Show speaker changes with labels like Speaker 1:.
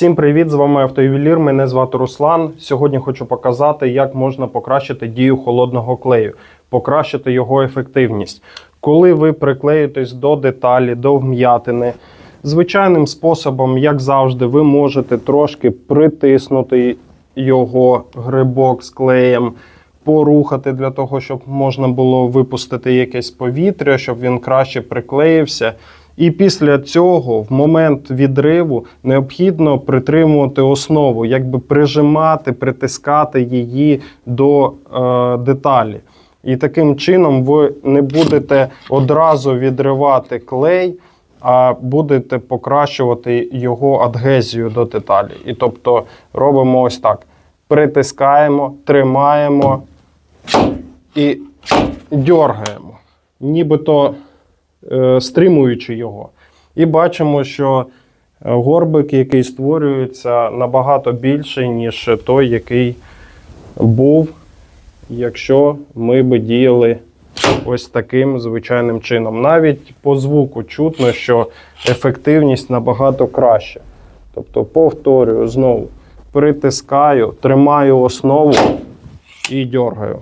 Speaker 1: Всім привіт! З вами автоювелір. Мене звати Руслан. Сьогодні хочу показати, як можна покращити дію холодного клею, покращити його ефективність. Коли ви приклеїтесь до деталі, до вм'ятини, звичайним способом, як завжди, ви можете трошки притиснути його грибок з клеєм, порухати для того, щоб можна було випустити якесь повітря, щоб він краще приклеївся. І після цього, в момент відриву, необхідно притримувати основу, якби прижимати, притискати її до е, деталі. І таким чином ви не будете одразу відривати клей, а будете покращувати його адгезію до деталі. І тобто робимо ось так: притискаємо, тримаємо і дьоргаємо, нібито стримуючи його. І бачимо, що е, горбик, який створюється, набагато більший, ніж той, який був, якщо ми би діяли ось таким звичайним чином. Навіть по звуку чутно, що ефективність набагато краща. Тобто, повторюю знову, притискаю, тримаю основу і дьоргаю.